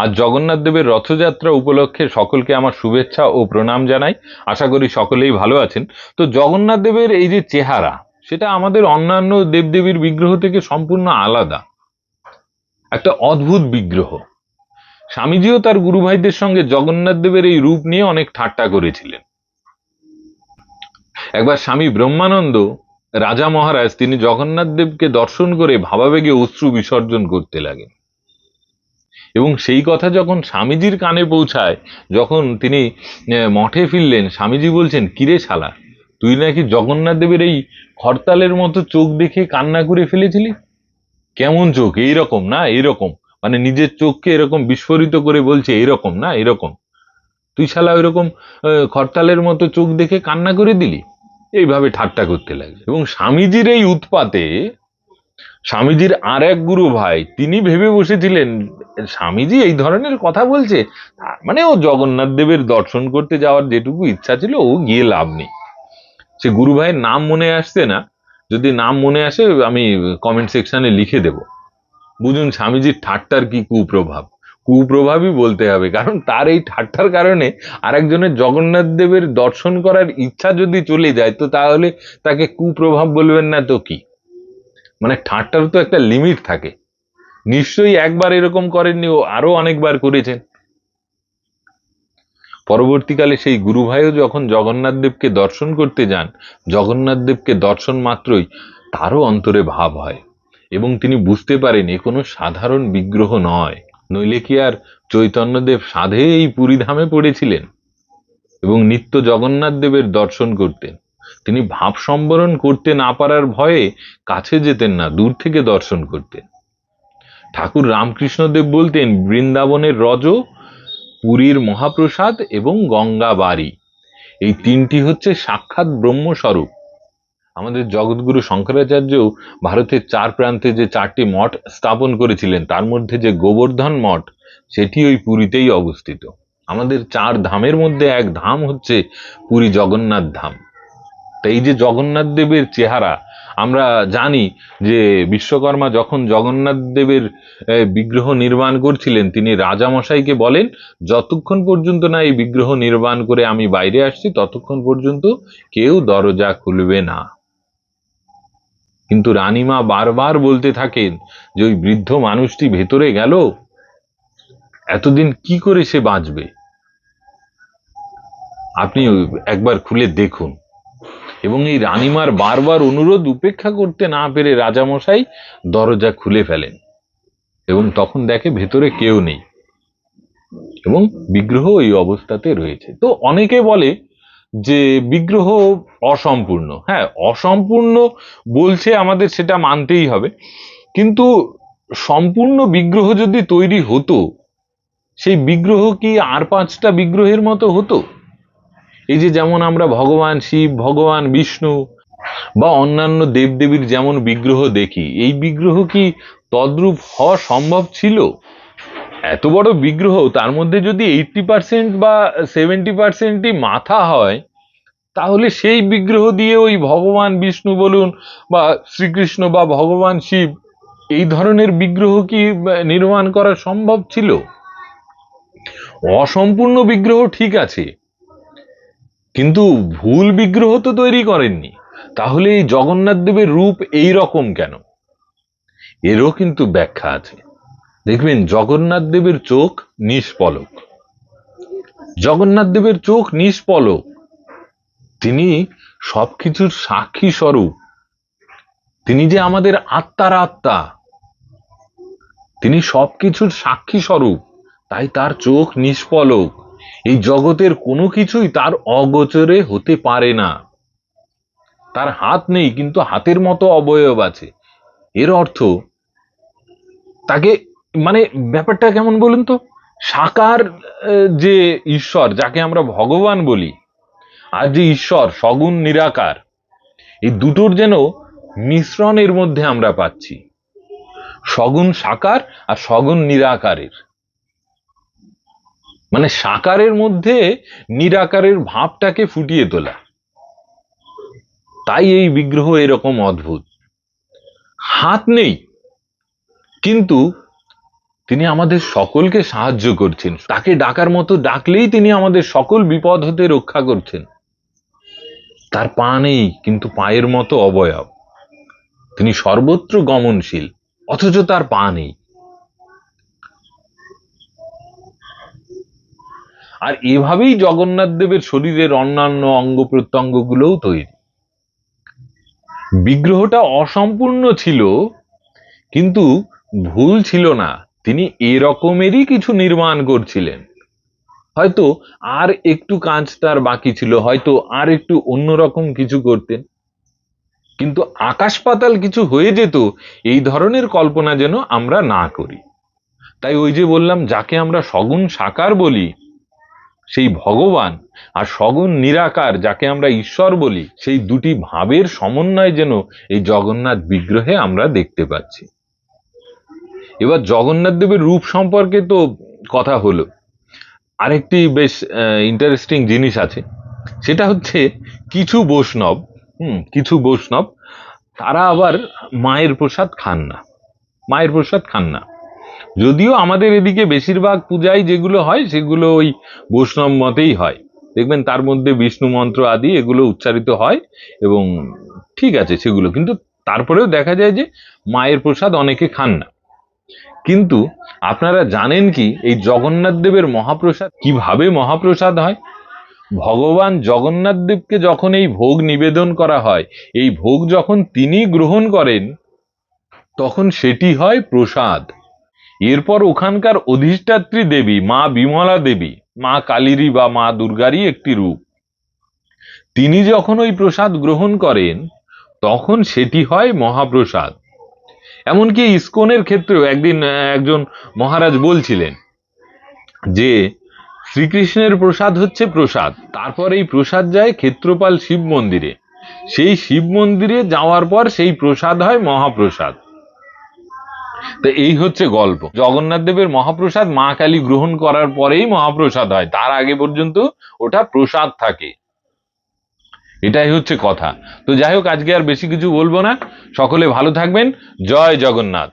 আর জগন্নাথ দেবের রথযাত্রা উপলক্ষে সকলকে আমার শুভেচ্ছা ও প্রণাম জানাই। আশা করি সকলেই ভালো আছেন। তো জগন্নাথ দেবের এই যে চেহারা, সেটা আমাদের অন্যান্য দেবদেবীর বিগ্রহ থেকে সম্পূর্ণ আলাদা। একটা অদ্ভুত বিগ্রহ। স্বামীজিও তার গুরু ভাইদের সঙ্গে জগন্নাথ দেবের এই রূপ নিয়ে অনেক ঠাট্টা করেছিলেন। একবার স্বামী ব্রহ্মানন্দ, রাজা মহারাজ, তিনি জগন্নাথ দেবকে দর্শন করে ভাবাবেগে অশ্রু বিসর্জন করতে লাগেন। এবং সেই কথা যখন স্বামীজির কানে পৌঁছায়, যখন তিনি মঠে ফিরলেন, স্বামীজি বলছেন, কিরে শালা, তুই নাকি জগন্নাথ দেবের এই হরতালের মতো চোখ দেখে কান্না করে ফেলেছিলি? কেমন চোখ? এইরকম না, এইরকম। মানে নিজের চোখকে এরকম বিস্ফোরিত করে বলছে এরকম না এরকম তুই শালা ওইরকম খরতালের মতো চোখ দেখে কান্না করে দিলি? এইভাবে ঠাট্টা করতে লাগে এবং স্বামীজির এই উৎপাতে, স্বামীজির আর এক গুরু ভাই, তিনি ভেবে বসেছিলেন স্বামীজি এই ধরনের কথা বলছে, তার মানে ও জগন্নাথ দেবের দর্শন করতে যাওয়ার যেটুকু ইচ্ছা ছিল, ও গিয়ে লাভ নেই। সে গুরু ভাইয়ের নাম মনে আসছে না, যদি নাম মনে আসে আমি কমেন্ট সেকশনে লিখে দেব। বুঝুন স্বামীজির ঠাট্টার কি কুপ্রভাব? কুপ্রভাবই বলতে হবে, কারণ তার এই ঠাট্টার কারণে আরেকজনের জগন্নাথ দেবের দর্শন করার ইচ্ছা যদি চলে যায়, তো তাহলে তাকে কুপ্রভাব বলবেন না তো কি? মানে ঠাট্টার তো একটা লিমিট থাকে। নিশ্চয়ই একবার এরকম করেননি ও আরও অনেকবার করেছেন। পরবর্তীকালে সেই গুরু ভাইও যখন জগন্নাথ দেবকে দর্শন করতে যান, জগন্নাথ দেবকে দর্শন মাত্রই তারও অন্তরে ভাব হয় এবং তিনি বুঝতে পারেন এ কোনো সাধারণ বিগ্রহ নয়। নইলে কি আর চৈতন্যদেব সাধে এই পুরীধামে পড়েছিলেন এবং নিত্য জগন্নাথ দেবের দর্শন করতেন। তিনি ভাব সম্বরণ করতে না পারার ভয়ে কাছে যেতেন না, দূর থেকে দর্শন করতেন। ঠাকুর রামকৃষ্ণদেব বলতেন, বৃন্দাবনের রজ, পুরীর মহাপ্রসাদ এবং গঙ্গা বাড়ি। এই তিনটি হচ্ছে সাক্ষাৎ ব্রহ্মস্বরূপ। আমাদের জগৎগুরু শঙ্করাচার্যও ভারতের চার প্রান্তে যে চারটি মঠ স্থাপন করেছিলেন, তার মধ্যে যে গোবর্ধন মঠ, সেটি ওই পুরীতেই অবস্থিত। আমাদের চার ধামের মধ্যে এক ধাম হচ্ছে পুরী জগন্নাথ ধাম। তাই যে জগন্নাথ দেবের চেহারা আমরা জানি যে বিশ্বকর্মা যখন জগন্নাথ দেবের বিগ্রহ নির্মাণ করছিলেন, তিনি রাজামশাইকে বলেন, যতক্ষণ পর্যন্ত না এই বিগ্রহ নির্মাণ করে আমি বাইরে আসছি, ততক্ষণ পর্যন্ত কেউ দরজা খুলবে না। কিন্তু রানীমা বারবার বলতে থাকেন যে ওই বৃদ্ধ মানুষটি ভেতরে গেল, এতদিন কি করে সে বাঁচবে? আপনি একবার খুলে দেখুন। এবং এই রানীমার বারবার অনুরোধ উপেক্ষা করতে না পেরে রাজামশাই দরজা খুলে ফেলেন এবং তখন দেখে ভেতরে কেউ নেই এবং বিগ্রহ এই অবস্থাতে রয়েছে। তো অনেকে বলে যে বিগ্রহ অসম্পূর্ণ। হ্যাঁ অসম্পূর্ণ বলছে আমাদের সেটা মানতেই হবে। কিন্তু সম্পূর্ণ বিগ্রহ যদি তৈরি হতো, সেই বিগ্রহ কি আর পাঁচটা বিগ্রহের মতো হতো? এই যে যেমন আমরা ভগবান শিব, ভগবান বিষ্ণু বা অন্যান্য দেবদেবীর যেমন বিগ্রহ দেখি, এই বিগ্রহ কি তদ্রূপ হওয়া সম্ভব ছিল? এত বড় বিগ্রহ, তার মধ্যে যদি এইটটি পার্সেন্ট বা সেভেন্টি পার্সেন্টই মাথা হয়, তাহলে সেই বিগ্রহ দিয়ে ওই ভগবান বিষ্ণু বলুন বা শ্রীকৃষ্ণ বা ভগবান শিব, এই ধরনের বিগ্রহ কি নির্মাণ করা সম্ভব ছিল? অসম্পূর্ণ বিগ্রহ ঠিক আছে কিন্তু ভুল বিগ্রহ তো তৈরি করেননি। তাহলে এই জগন্নাথ দেবের রূপ এই রকম কেন? এরও কিন্তু ব্যাখ্যা আছে। দেখবেন জগন্নাথ দেবের চোখ নিষ্পলক। জগন্নাথ দেবের চোখ নিষ্পলক। তিনি সবকিছুর সাক্ষী স্বরূপ। তিনি যে আমাদের আত্মার আত্মা। তিনি সবকিছুর সাক্ষী স্বরূপ। তাই তার চোখ নিষ্পলক। এই জগতের কোনো কিছুই তার অগোচরে হতে পারে না। তার হাত নেই, কিন্তু হাতের মতো অবয়ব আছে। এর অর্থ তাকে মানে ব্যাপারটা কেমন বলুন তো? সাকার যে ঈশ্বর, যাকে আমরা ভগবান বলি, আর যে ঈশ্বর, সগুণ নিরাকার, এই দুটোর যেন মিশ্রণের মধ্যে আমরা পাচ্ছি। সগুণ সাকার আর সগুণ নিরাকারের। মানে সাকারের মধ্যে নিরাকারের ভাবটাকে ফুটিয়ে তোলা। তাই এই বিগ্রহ এরকম অদ্ভুত। হাত নেই, কিন্তু তিনি আমাদের সকলকে সাহায্য করছেন। তাকে ডাকার মতো ডাকলেই তিনি আমাদের সকল বিপদ হতে রক্ষা করছেন। তার পা নেই, কিন্তু পায়ের মতো অবয়ব। তিনি সর্বত্র গমনশীল, অথচ তার পা নেই। আর এভাবেই জগন্নাথ দেবের শরীরের অন্যান্য অঙ্গ প্রত্যঙ্গগুলোও তৈরি। বিগ্রহটা অসম্পূর্ণ ছিল, কিন্তু ভুল ছিল না। তিনি এরকমেরই কিছু নির্মাণ করছিলেন। হয়তো আর একটু কাজ তার বাকি ছিল, হয়তো আর একটু অন্যরকম কিছু করতেন। কিন্তু আকাশ পাতাল কিছু হয়ে যেত, এই ধরনের কল্পনা যেন আমরা না করি। তাই ওই যে বললাম, যাকে আমরা সগুণ সাকার বলি সেই ভগবান আর সগুণ নিরাকার যাকে আমরা ঈশ্বর বলি, সেই দুটি ভাবের সমন্বয় যেন এই জগন্নাথ বিগ্রহে আমরা দেখতে পাচ্ছি। এবার জগন্নাথ দেবের রূপ সম্পর্কে তো কথা হলো। আরেকটি বেশ ইন্টারেস্টিং জিনিস আছে। সেটা হচ্ছে কিছু বৈষ্ণব, হুম, কিছু বৈষ্ণব, তারা আবার মায়ের প্রসাদ খান না। মায়ের প্রসাদ খান না। যদিও আমাদের এদিকে বেশিরভাগ পূজায় যেগুলো হয়, সেগুলো ওই বৈষ্ণব মতেই হয়। দেখবেন তার মধ্যে বিষ্ণু মন্ত্র আদি, এগুলো উচ্চারিত হয় এবং ঠিক আছে সেগুলো। কিন্তু তারপরেও দেখা যায় যে মায়ের প্রসাদ অনেকে খান না। কিন্তু আপনারা জানেন কি, এই জগন্নাথ দেবের মহাপ্রসাদ কীভাবে মহাপ্রসাদ হয়? ভগবান জগন্নাথ দেবকে যখন এই ভোগ নিবেদন করা হয়, এই ভোগ যখন তিনি গ্রহণ করেন, তখন সেটি হয় প্রসাদ। এরপর ওখানকার অধিষ্ঠাত্রী দেবী, মা বিমলা দেবী, মা কালীরই বা মা দুর্গারই একটি রূপ। তিনি যখন ওই প্রসাদ গ্রহণ করেন, তখন সেটি হয় মহাপ্রসাদ। এমনকি ইস্কনের ক্ষেত্রেও একদিন একজন মহারাজ বলছিলেন যে, শ্রীকৃষ্ণের প্রসাদ হচ্ছে প্রসাদ, তারপর এই প্রসাদ যায় ক্ষেত্রপাল শিব মন্দিরে। সেই শিব মন্দিরে যাওয়ার পর সেই প্রসাদ হয় মহাপ্রসাদ। তো এই হচ্ছে গল্প। জগন্নাথ দেবের মহাপ্রসাদ মা কালী গ্রহণ করার পরেই মহাপ্রসাদ হয়। তার আগে পর্যন্ত ওটা প্রসাদ থাকে। এটাই হচ্ছে কথা। তো যাই হোক, আজকে আর বেশি কিছু বলব না। সকলে ভালো থাকবেন। জয় জগন্নাথ।